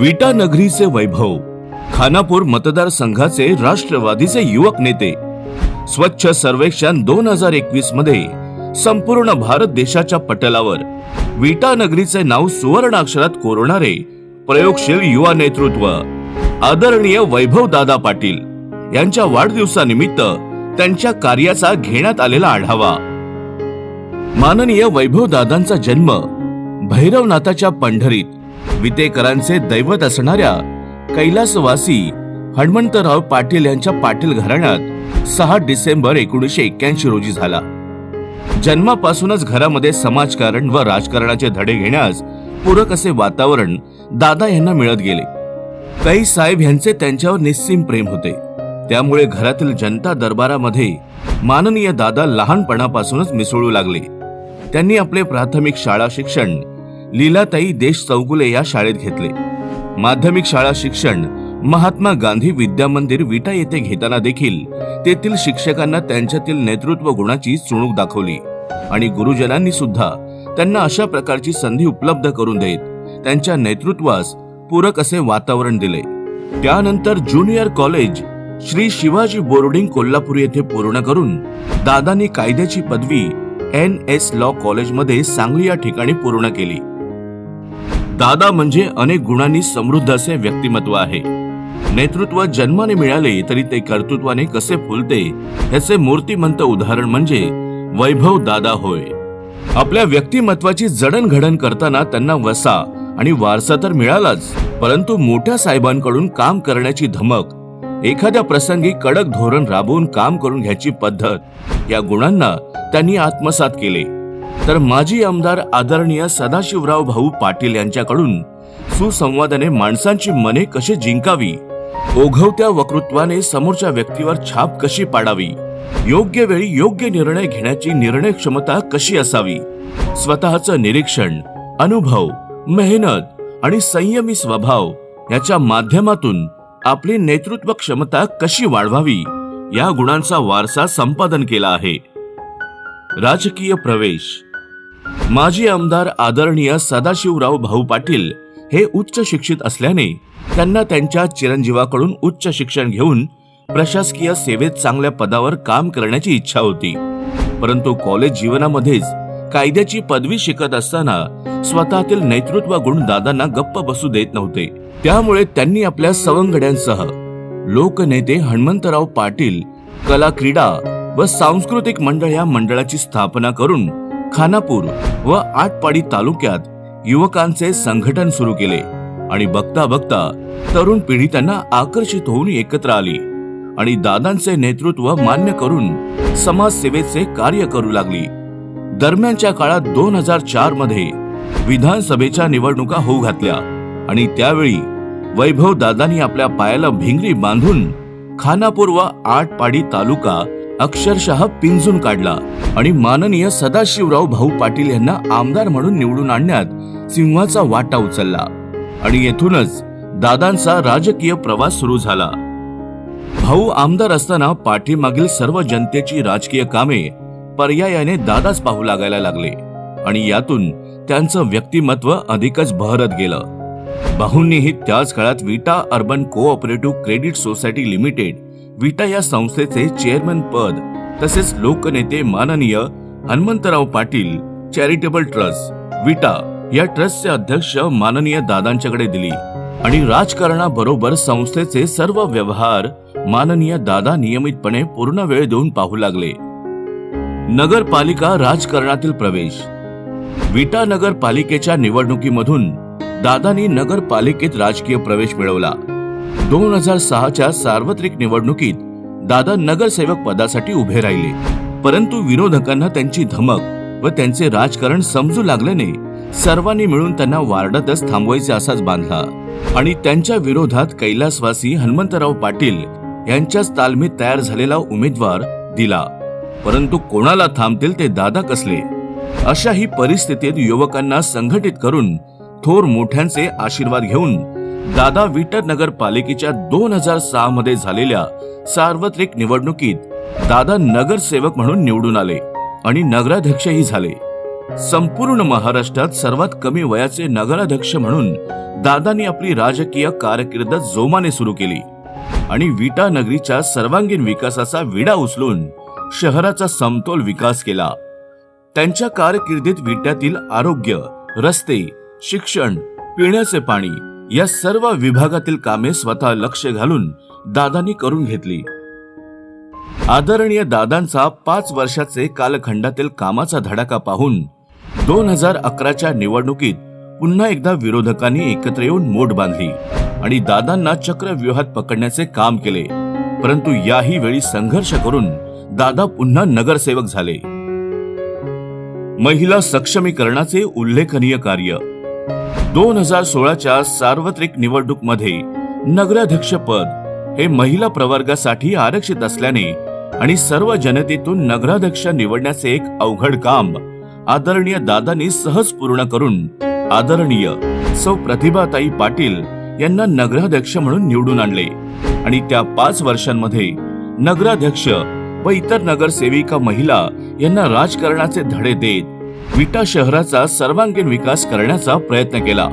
विटा नगरीचे वैभव. खानापूर मतदारसंघाचे राष्ट्रवादीचे युवक नेते. स्वच्छ सर्वेक्षण दोन हजार एकवीसमध्ये संपूर्ण भारत देशाच्या पटलावर विटा नगरीचे नाव सुवर्ण अक्षरात कोरणारे प्रयोगशील युवा नेतृत्व. आदरणीय वैभव दादा पाटील यांच्या वाढदिवसानिमित्त त्यांच्या कार्याचा घेण्यात आलेला आढावा. माननीय वैभव दादांचा जन्म भैरवनाथाच्या पंढरीत वितेकरांचे दैवत असणाऱ्या कैलासवासी हनुमंतराव पाटील यांच्या पाटील घराण्यात सहा डिसेंबर एकोणीसशे एक्क्याऐंशी रोजी झाला. जन्मापासूनच घरामध्ये समाजकारण व राजकारणाचे धडे घेण्यास पूरक असे वातावरण दादा यांना मिळत गेले. काही साहेब यांचे त्यांच्यावर निस्सीम प्रेम होते. त्यामुळे घरातील जनता दरबारामध्ये माननीय दादा लहानपणापासूनच मिसळू लागले. त्यांनी आपले प्राथमिक शाळा शिक्षण लीलाताई देश चौगुले या शाळेत घेतले. माध्यमिक शाळा शिक्षण महात्मा गांधी विद्यामंदिर विटा येथे घेताना देखील तेथील शिक्षकांना त्यांच्यातील नेतृत्व गुणाची चुणूक दाखवली. आणि गुरुजनांनी सुद्धा त्यांना अशा प्रकारची संधी उपलब्ध करून देत त्यांच्या नेतृत्वास पूरक असे वातावरण दिले. त्यानंतर junior college Shri Shivaji boarding Kolhapur येथे पूर्ण करून दादांनी कायद्याची पदवी एन एस लॉ कॉलेजमध्ये सांगली या ठिकाणी पूर्ण केली. दादा म्हणजे अनेक गुणांनी समृद्ध असे व्यक्तिमत्व आहे. नेतृत्व जन्माने मिळाले तरी ते कर्तृत्वाने कसे फुलते याचे मूर्तिमंत उदाहरण म्हणजे वैभव दादा होय. आपल्या व्यक्तिमत्वाची जडणघडण करताना त्यांना वसा आणि वारसा तर मिळालाच परंतु मोठ्या साहेबांकडून काम करण्याची धमक एखाद्या प्रसंगी कडक धोरण राबवून काम करून घ्यायची पद्धत या गुणांना त्यांनी आत्मसात केले. तर माजी आमदार आदरणीय सदाशिवराव भाऊ पाटील यांच्याकडून सुसंवादाने माणसांची मने कशी जिंकावी ओघवत्या वक्तृत्वाने समोरच्या व्यक्तीवर छाप कशी पाडावी योग्य वेळी योग्य निर्णय घेण्याची निर्णय क्षमता कशी असावी स्वतःचं निरीक्षण अनुभव मेहनत आणि संयमी स्वभाव याच्या माध्यमातून आपली नेतृत्व क्षमता कशी वाढवावी या गुणांचा वारसा संपादन केला आहे. राजकीय प्रवेश माजी आमदार आदरणीय सदाशिवराव भाऊ पाटील हे उच्च शिक्षित असल्याने त्यांना त्यांच्या चिरंजीवाकडून उच्च शिक्षण घेऊन प्रशासकीय सेवेत चांगल्या पदावर काम करण्याची इच्छा होती. परंतु कॉलेज जीवनामध्येच कायद्याची पदवी शिकत असताना स्वतःतील नेतृत्व गुण दादांना गप्प बसू देत नव्हते. त्यामुळे त्यांनी आपल्या सवंगड्यांसह लोकनेते हनुमंतराव पाटील कला क्रीडा व सांस्कृतिक मंडळ या मंडळाची स्थापना करून खानापूर व आटपाडी तालुक्यात युवकांचे संघटन सुरू केले आणि बघता बघता तरुण पिढी त्यांना आकर्षित होऊन एकत्र आली आणि दादांचे नेतृत्व मान्य करून समाजसेवेचे कार्य करू लागली. दरम्यानच्या काळात दोन हजार चारमध्ये विधानसभेच्या निवडणुका होऊ घातल्या आणि त्यावेळी वैभव दादांनी आपल्या पायाला भिंगरी बांधून खानापूर व आटपाडी तालुका अक्षरशः पिंजून काढला. आणि माननीय सदाशिवराव भाऊ पाटील यांना आमदार म्हणून निवडून आणण्यात सिंहाचा वाटा उचलला. आणि येथूनच दादांचा राजकीय प्रवास सुरू झाला. भाऊ आमदार असताना पाठीमागील सर्व जनतेची राजकीय कामे पर्यायाने दादाच पाहू लागायला लागले. आणि यातून त्यांचं व्यक्तिमत्व अधिकच बहरत गेलं. भाऊंनीही त्याच काळात Vita urban cooperative credit society limited Vita या संस्थेचे चेअरमन पद तसेच लोकनेते माननीय हनुमंतराव पाटील चॅरिटेबल ट्रस्ट विटा या ट्रस्टचे अध्यक्ष माननीय दादांच्याकडे दिली. आणि राजकारणाबरोबर संस्थेचे सर्व व्यवहार माननीय दादा नियमितपणे पूर्ण वेळ देऊन पाहू लागले. नगरपालिका राजकारणातील प्रवेश. विटा नगरपालिकेच्या निवडणुकीमधून दादानी नगरपालिकेत राजकीय प्रवेश मिळवला. दोन हजार सहाच्या सार्वत्रिक निवडणुकीत दादा नगरसेवक पदासाठी उभे राहिले. परंतु विरोधकांना त्यांची धमक व त्यांचे राजकारण समजू लागल्याने सर्वांनी मिळून त्यांना वार्डातच थांबवायचे असाच बांधला. आणि त्यांच्या विरोधात कैलासवासी हनुमंतराव पाटील यांच्याच तालमीत तयार झालेला उमेदवार दिला. परंतु कोणाला थांबतील ते दादा कसले? अशा ही परिस्थितीत युवकांना संघटित करून थोर मोठ्यांचे आशीर्वाद घेऊन दादा विटर नगरपालिकेच्या दोन हजार सहा मध्ये झालेल्या सार्वत्रिक निवडणुकीत दादा नगरसेवक म्हणून निवडून आले आणि नगराध्यक्षही झाले. संपूर्ण महाराष्ट्रात सर्वात कमी वयाचे नगराध्यक्ष म्हणून दादांनी आपली राजकीय कारकीर्द जोमाने सुरू केली आणि विटा नगरीच्या सर्वांगीण विकासाचा विडा उचलून शहराचा समतोल विकास केला. त्यांच्या कारकिर्दीत विट्यातील आरोग्य रस्ते शिक्षण पिण्याचे पाणी या सर्व विभागातील कामे स्वतः लक्ष घालून दादांनी करून घेतली. आदरणीय दादांचा पाच वर्षाचे कालखंडातील कामाचा धडाका पाहून दोन हजार अकराच्या निवडणुकीत पुन्हा एकदा विरोधकांनी एकत्र येऊन मोठ बांधली आणि दादांना चक्रव्यूहात पकडण्याचे काम केले. परंतु याही वेळी संघर्ष करून दादा पुन्हा नगरसेवक झाले. महिला सक्षमीकरणाचे उल्लेखनीय कार्य दोन हजार सोळाच्या सार्वत्रिक निवडणूकमध्ये नगराध्यक्ष पद हे महिला प्रवर्गासाठी आरक्षित असल्याने आणि सर्व जनतेतून नगराध्यक्ष निवडण्याचे एक अवघड काम आदरणीय दादांनी सहज पूर्ण करून आदरणीय सौ प्रतिभाताई पाटील यांना नगराध्यक्ष म्हणून निवडून आणले. आणि त्या पाच वर्षांमध्ये नगराध्यक्ष व इतर नगरसेविका महिला यांना राजकारणाचे धडे देत विटा शहराचा सर्वांगीण विकास करण्याचा प्रयत्न केला.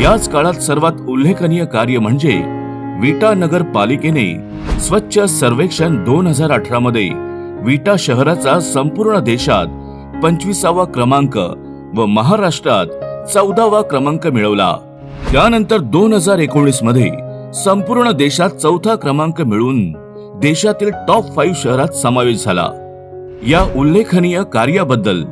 याच काळात सर्वात उल्लेखनीय कार्य म्हणजे विटा नगरपालिकेने स्वच्छ सर्वेक्षण दोन हजार अठरा मध्ये विटा शहराचा संपूर्ण देशात पंचवीसावा क्रमांक व महाराष्ट्रात चौदावा क्रमांक मिळवला. त्यानंतर दोन हजार एकोणीसमध्ये संपूर्ण देशात चौथा क्रमांक मिळून देशातील टॉप फाईव्ह शहरात समावेश झाला. या उल्लेखनीय कार्याबद्दल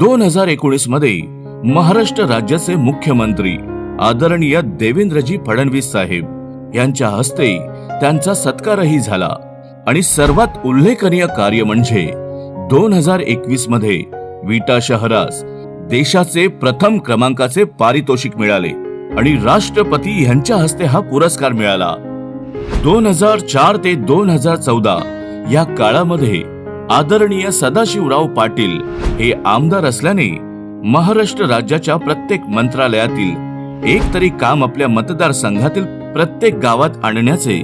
दोन हजार एकोणीसमध्ये महाराष्ट्र राज्याचे मुख्यमंत्री आदरणीय देवेंद्रजी फडणवीस साहेब यांच्या हस्ते त्यांचा सत्कारही झाला. आणि सर्वात उल्लेखनीय कार्य म्हणजे दोन हजार एकवीसमध्ये विटा शहरास देशाचे प्रथम क्रमांकाचे पारितोषिक मिळाले आणि राष्ट्रपती यांच्या हस्ते हा पुरस्कार मिळाला. दोन हजार चार ते दोन हजार चौदा या काळामध्ये आदरणीय सदाशिवराव पाटील हे आमदार असल्याने महाराष्ट्र राज्याच्या प्रत्येक मंत्रालयातील एक तरी काम आपल्या मतदारसंघातील प्रत्येक गावात आणण्याचे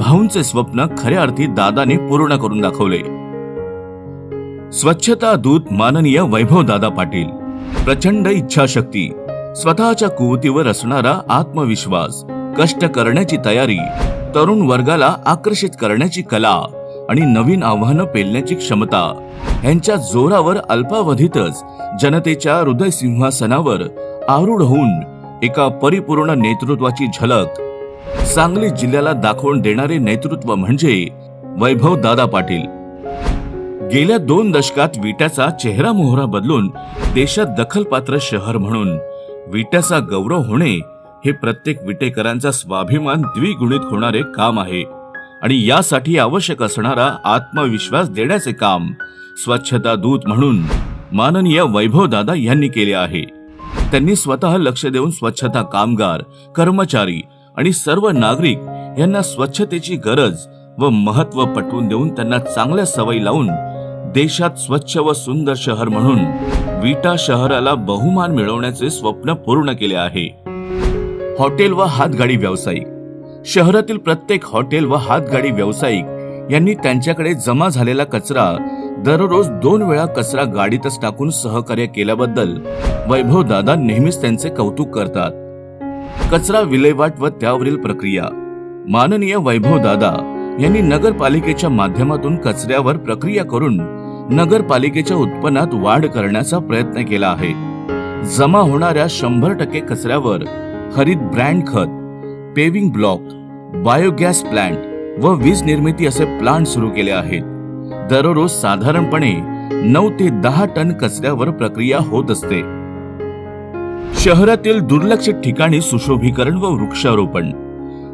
भाऊंचे स्वप्न खऱ्या अर्थी दादाने पूर्ण करून दाखवले. स्वच्छता दूत माननीय वैभव दादा पाटील प्रचंड इच्छाशक्ती स्वतःच्या कुवतीवर असणारा आत्मविश्वास कष्ट करण्याची तयारी तरुण वर्गाला आकर्षित करण्याची कला आणि नवीन आव्हानं पेलण्याची क्षमता. यांच्या जोरावर अल्पावधीतच जनतेच्या हृदय सिंहासनावर आरूढ होऊन एका परिपूर्ण नेतृत्वाची झलक. सांगली जिल्ह्याला दाखवून देणारे नेतृत्व म्हणजे वैभव दादा पाटील. गेल्या दोन दशकात विट्याचा चेहरा मोहरा बदलून देशात दखलपात्र शहर म्हणून विट्याचा गौरव होणे हे प्रत्येक विटेकरांचा स्वाभिमान द्विगुणित होणारे काम आहे. आणि यासाठी आवश्यक असणारा आत्मविश्वास देण्याचे काम स्वच्छता दूत म्हणून माननीय वैभव दादा यांनी केले आहे. त्यांनी स्वतः लक्ष देऊन स्वच्छता कामगार कर्मचारी आणि सर्व नागरिक यांना स्वच्छतेची गरज व महत्त्व पटवून देऊन त्यांना चांगल्या सवयी लावून देशात स्वच्छ व सुंदर शहर म्हणून विटा शहराला बहुमान मिळवण्याचे स्वप्न पूर्ण केले आहे. हॉटेल व हातगाडी व्यावसायिक शहरातील प्रत्येक हॉटेल व हातगाडी व्यावसायिक यांनी त्यांच्याकडे जमा झालेला कचरा दररोज दोन वेळा कचरा गाडीतच टाकून सहकार्य केल्याबद्दल वैभव दादा नेहमीच त्यांचे कौतुक करतात. कचरा विल्हेवाट व त्यावरील प्रक्रिया. माननीय वैभव दादा यांनी नगरपालिकेच्या माध्यमातून कचऱ्यावर प्रक्रिया करून नगरपालिकेच्या उत्पन्नात वाढ करण्याचा प्रयत्न केला आहे. जमा होणाऱ्या शंभर टक्के कचऱ्यावर हरित ब्रँड खत पेविंग ब्लॉक बायोगॅस प्लांट व वीज निर्मिती असे प्लांट सुरू केले आहेत. दररोज साधारणपणे नऊ ते दहा टन कचऱ्यावर प्रक्रिया होत असते. शहरातील दुर्लक्षित ठिकाणी सुशोभीकरण व वृक्षारोपण.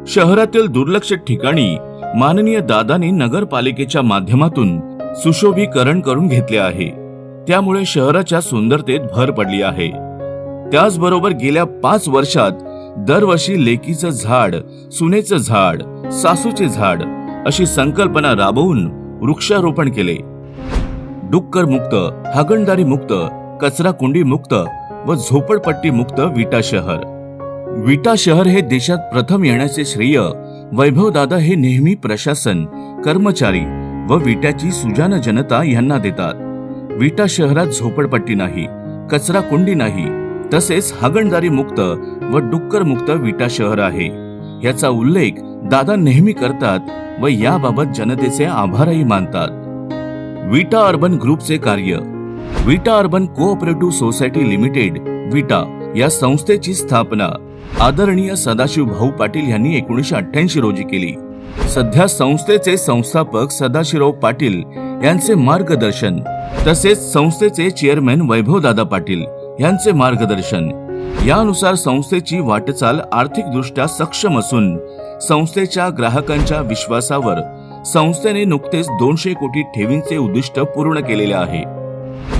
शहरातील दुर्लक्षित ठिकाणी माननीय दादानी नगरपालिकेच्या माध्यमातून सुशोभीकरण करून घेतले आहे. त्यामुळे शहराच्या सुंदरतेत भर पडली आहे. त्याचबरोबर गेल्या पाच वर्षात दरवर्षी लेकीचं झाड सुनेचं झाड सासूचे झाड अशी संकल्पना राबवून वृक्षारोपण केले. डुक्कर मुक्त हागणदारी मुक्त कचरा कुंडी मुक्त व झोपडपट्टी मुक्त विटा शहर. विटा शहर हे देशात प्रथम येण्याचे श्रेय वैभव दादा हे नेहमी प्रशासन कर्मचारी व विट्याची सुजान जनता यांना देतात. विटा शहरात झोपडपट्टी नाही कचरा कुंडी नाही तसेच हागणदारी मुक्त व डुक्कर मुक्त विटा शहर आहे. याचा उल्लेख दादा नेहमी करतात व याबाबत जनतेचे आभारही मानतात. विटा अर्बन ग्रुपचे कार्य. Vita urban cooperative society limited Vita या संस्थेची स्थापना आदरणीय सदाशिव भाऊ पाटील यांनी एकोणीसशे अठ्ठ्याऐंशी रोजी केली. सध्या संस्थेचे संस्थापक सदाशिवराव पाटील यांचे मार्गदर्शन तसेच संस्थेचे चेअरमॅन वैभवदादा पाटील यांचे मार्गदर्शन. यानुसार संस्थेची वाटचाल आर्थिकदृष्ट्या सक्षम असून संस्थेच्या ग्राहकांच्या विश्वासावर संस्थेने नुकतेच दोनशे कोटी ठेवींचे उद्दिष्ट पूर्ण केलेले आहे.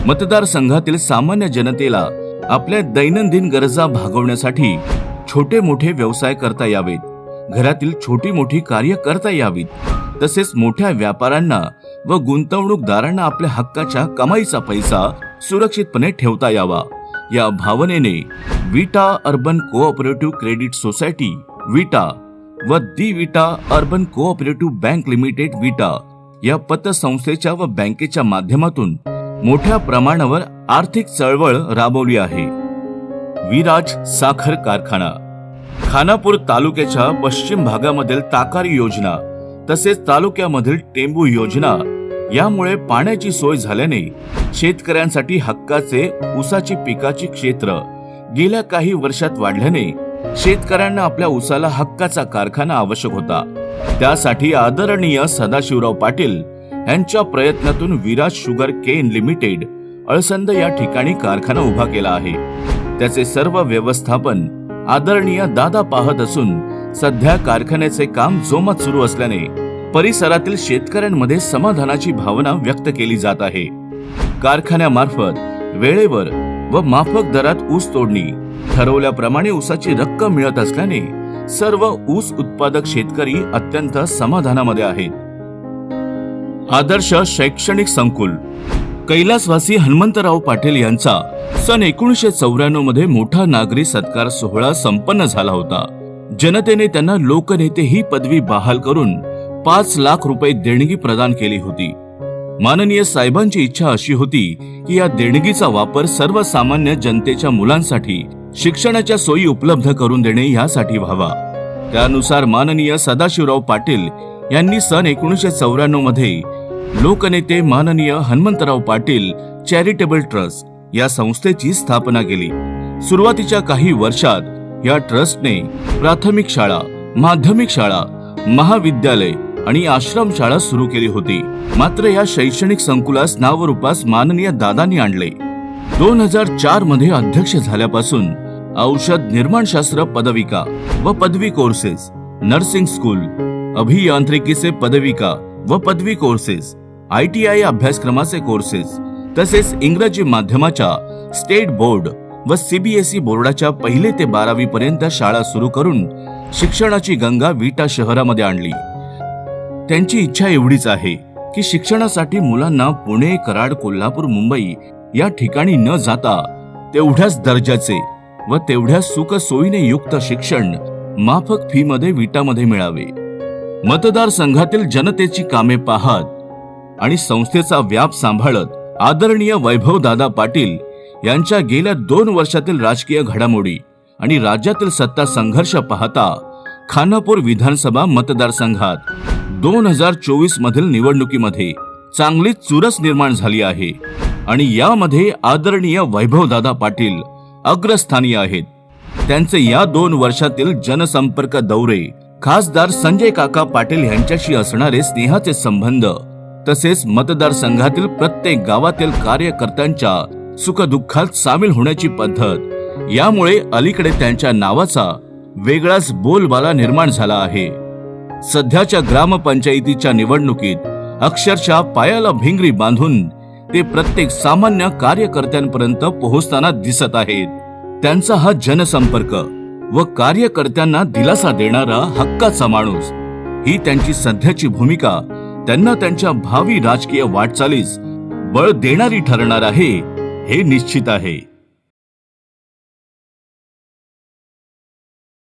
मतदारसंघातील सामान्य जनतेला आपल्या दैनंदिन गरजा भागवण्यासाठी छोटे मोठे व्यवसाय करता यावेत. घरातील छोटी मोठी कार्य करता यावीत. तसेच मोठ्या व्यापाऱ्यांना व गुंतवणूकदारांना आपल्या हक्काच्या कमाईचा पैसा सुरक्षितपणे ठेवता यावा. या भावनेने Vita urban cooperative credit society Vita व the Vita urban cooperative bank limited Vita या पतसंस्थेच्या व बँकेच्या माध्यमातून मोठ्या प्रमाणावर आर्थिक चळवळ राबवली आहे. विराज साखर कारखाना. खानापूर तालुक्याच्या पश्चिम भागामधील ताकारी योजना तसेच तालुक्यामधील टेंबू योजना यामुळे पाण्याची सोय झाल्याने शेतकऱ्यांसाठी हक्काचे ऊसाची पिकाची क्षेत्र गेल्या काही वर्षात वाढल्याने शेतकऱ्यांना आपल्या ऊसाला हक्काचा कारखाना आवश्यक होता. त्यासाठी आदरणीय सदाशिवराव पाटील यांच्या प्रयत्नातून Viraj sugar cane limited Alsand या ठिकाणी कारखाना उभा केला आहे. त्याचे सर्व व्यवस्थापन आदरणीय दादा पाहत असून सध्या कारखान्याचे काम जोमात सुरू असल्याने परिसरातील शेतकऱ्यांमध्ये समाधानाची भावना व्यक्त केली जात आहे. कारखान्यामार्फत वेळेवर व माफक दरात ऊस तोडणी. ठरवल्याप्रमाणे ऊसाची रक्कम मिळत असल्याने सर्व ऊस उत्पादक शेतकरी अत्यंत समाधानामध्ये आहेत. आदर्श शैक्षणिक संकुल. कैलासवासी हनुमंतराव पाटील यांचा सन एकोणीसशे चौऱ्याण्णवमध्ये मोठा नागरी सत्कार सोहळा संपन्न झाला होता. जनतेने त्यांना लोकनेते ही पदवी बहाल करून पाच लाख रुपये देणगी प्रदान केली होती. माननीय साहेबांची इच्छा अशी होती की या देणगीचा वापर सर्वसामान्य जनतेच्या मुलांसाठी शिक्षणाच्या सोयी उपलब्ध करून देणे यासाठी व्हावा. त्यानुसार माननीय सदाशिवराव पाटील यांनी सन एकोणीसशे चौऱ्याण्णवमध्ये लोकनेते माननीय हनुमंतराव पाटील चॅरिटेबल ट्रस्ट या संस्थेची स्थापना केली. सुरुवातीच्या काही वर्षात या ट्रस्टने प्राथमिक शाळा माध्यमिक शाळा महाविद्यालय आणि आश्रमशाळा सुरू केली होती. मात्र या शैक्षणिक संकुलास नावरूपास माननीय दादांनी आणले. दोन हजार चारमध्ये अध्यक्ष झाल्यापासून औषध निर्माणशास्त्र पदविका व पदवी कोर्सेस नर्सिंग स्कूल अभियांत्रिकीचे पदविका व पदवी कोर्सेस आय टी आय अभ्यासक्रमाचे कोर्सेस तसेच इंग्रजी माध्यमाच्या स्टेट बोर्ड व सीबीएसई बोर्डाच्या पहिले ते बारावी पर्यंत शाळा सुरू करून शिक्षणाची गंगा विटा शहरामध्ये आणली. त्यांची इच्छा एवढीच आहे की शिक्षणासाठी मुलांना पुणे कराड कोल्हापूर मुंबई या ठिकाणी न जाता तेवढ्याच दर्जाचे व तेवढ्या सुख सोयीने युक्त शिक्षण माफक फी मध्ये विटामध्ये मिळावे. मतदारसंघातील जनतेची कामे पाहत आणि संस्थेचा व्याप सांभाळत आदरणीय वैभव दादा पाटील यांच्या गेल्या दोन वर्षातील राजकीय घडामोडी आणि राज्यातील सत्ता संघर्ष पाहता खानापूर विधानसभा मतदारसंघात दोन हजार चोवीस मधील निवडणुकीमध्ये चांगली चुरस निर्माण झाली आहे. आणि यामध्ये आदरणीय वैभवदादा पाटील अग्रस्थानी आहेत. त्यांचे या दोन वर्षातील जनसंपर्क दौरे खासदार संजय काका पाटील यांच्याशी असणारे स्नेहाचे संबंध तसेच मतदारसंघातील प्रत्येक गावातील कार्यकर्त्यांच्या सुखदुःखात सामील होण्याची पद्धत यामुळे अलीकडे त्यांच्या नावाचा वेगळाच बोलबाला निर्माण झाला आहे. सध्याच्या ग्रामपंचायतीच्या निवडणुकीत अक्षरशः पायाला भिंगरी बांधून ते प्रत्येक सामान्य कार्यकर्त्यांपर्यंत पोहोचताना दिसत आहेत. त्यांचा हा जनसंपर्क व कार्यकर्त्यांना दिलासा देणारा हक्काचा माणूस ही त्यांची सध्याची भूमिका त्यांना त्यांच्या भावी राजकीय वाटचालीस बळ देणारी ठरणार आहे हे निश्चित आहे.